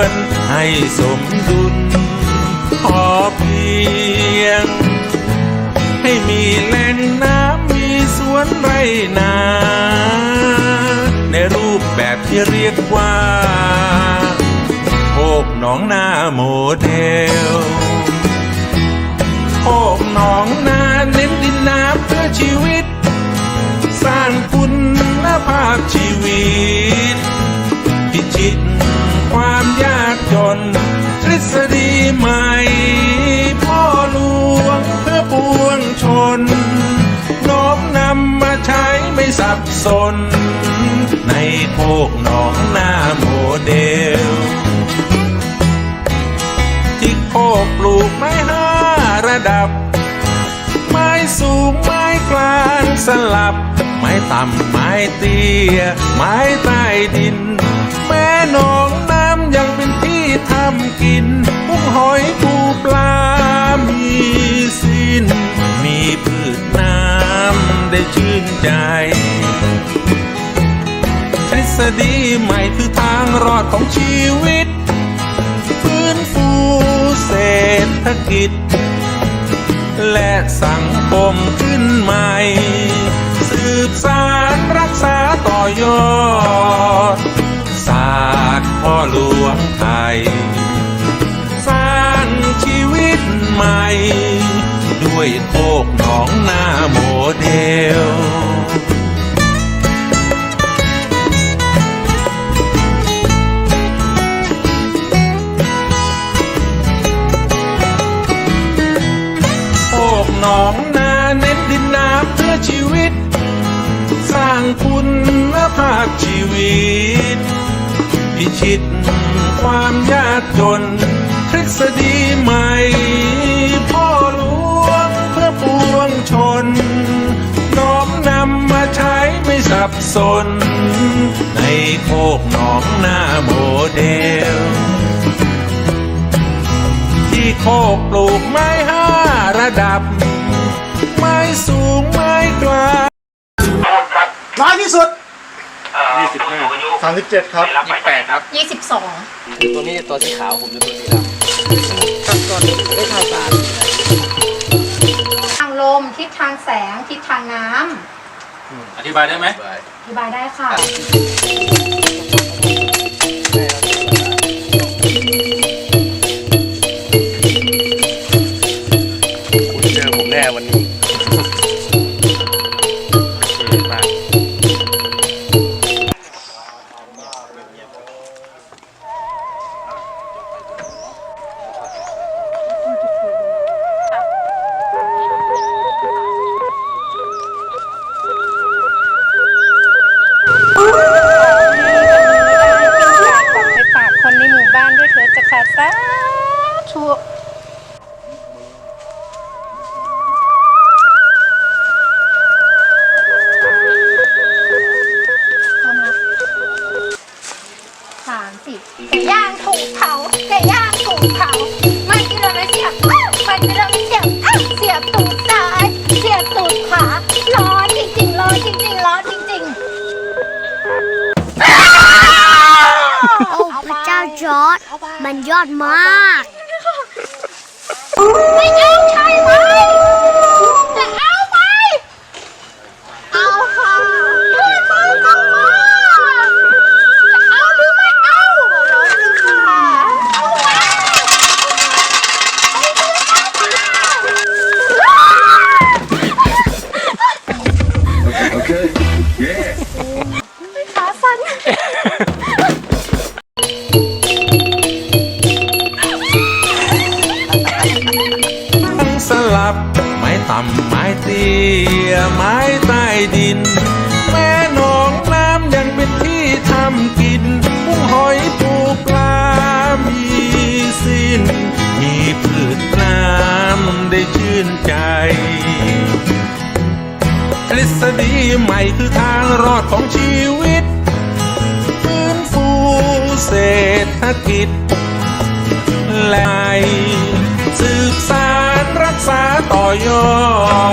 วนให้สมดุลพอเพียง ให้มีแหล่งน้ำมีสวนไรนา ในรูปแบบที่เรียกว่าโคกหนองนาโมเดล สน ในโคกหนองนาโมเดล ที่โคกปลูกไม้ห้าระดับ ไม้สูงไม้กลางสลับ ไม้ต่ำไม้เตี้ย ไม้ใต้ดิน แม่หนองน้ำยังเป็นที่ทำกินกุ้งห ทฤษฎีใหม่คือทางรอดของชีวิต ฟื้นฟูเศรษฐกิจ และสังคมขึ้นใหม่ สืบสารรักษาต่อยอด ศาสตร์พ่อหลวงไทย สร้างชีวิตใหม่ ด้วยโคกหนองนาโมาพชีวิต พิชิตความยากจนทฤษฎีใหม่ พ่อหลวงเพื่อปวงชน น้อมนำมาใช้ไม่สับสน ในโคกหนองหน้าโมเดล ที่โคกปลูกไม้ห้าระดับ ไม้สูงไม้กลางน้อยที่สุด สิบห้า37ครับยี่สิบแปดครับยี่สิบสองตัวนี้ตัวสีขาวผมจะตัวสีดำทางลมทิศทางแสงทิศทางน้อธิบายได้ไหมำอธิบายได้ค่ะ อดมาก ไม่เอาใช่ ตี้ยไม้ใต้ดิน แม่หนองน้ำยังเป็นที่ทำกินกุ้หอยปูปลา มีสิ้น มีพืชน้ำได้ชื่นใจทฤษฎีใหม่คือทางรอดของชีวิตฟื้นฟูเศรษฐกิจ และสืบสารรักษา ต่